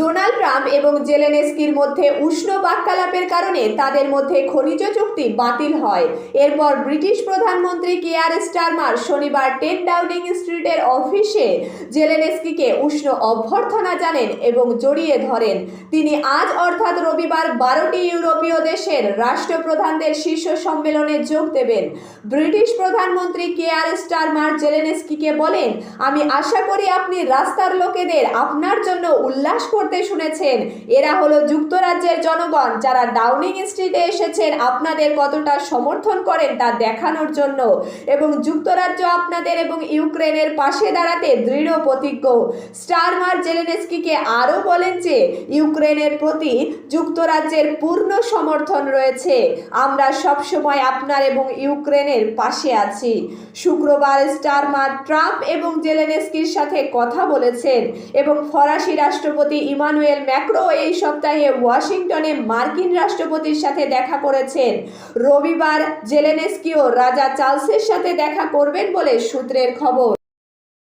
Donald Trump এবং জেলেনেস্কির মধ্যে উষ্ণ বাক্যালাপের কারণে তাদের মধ্যে খনিজ চুক্তি বাতিল হয়। এরপর ব্রিটিশ প্রধানমন্ত্রী কে কেয়ার স্টারমার শনিবার টেন ডাউনিং স্ট্রিটের অফিসে জেলেনেস্কিকে উষ্ণ অভ্যর্থনা জানেন এবং জড়িয়ে ধরেন। তিনি আজ অর্থাৎ রবিবার বারোটি ইউরোপীয় দেশের রাষ্ট্রপ্রধানদের শীর্ষ সম্মেলনে যোগ দেবেন। ব্রিটিশ প্রধানমন্ত্রী কে কেয়ার স্টারমার জেলেনেস্কিকে বলেন, আমি আশা করি আপনি রাস্তার লোকেদের আপনার জন্য উল্লাস করতে শুনেছেন। এরা হলো যুক্তরাজ্যের জনগণ যারা ডাউনিং স্ট্রিটে এসেছেন। আপনাদের কতটা সমর্থন করেন তা দেখানোর জন্য। এবং যুক্তরাজ্য আপনাদের এবং ইউক্রেনের পাশে দাঁড়াতে দৃঢ় প্রতিজ্ঞ। স্টারমার জেলেনেস্কিকে আরও বলেন যে, ইউক্রেনের প্রতি যুক্তরাজ্যের পূর্ণ সমর্থন রয়েছে। আমরা সবসময় আপনার এবং ইউক্রেনের পাশে আছি। শুক্রবার স্টারমার ট্রাম্প এবং জেলেনেস্কির সাথে কথা বলেছেন এবং ফরাসি রাষ্ট্রপতি ইমানুয়েল ম্যাক্রো এই সপ্তাহে ওয়াশিংটনে মার্কিন রাষ্ট্রপতির সাথে দেখা করেছেন। রবিবার জেলেনেস্কিও রাজা চার্লসের সাথে দেখা করবেন বলে সূত্রের খবর।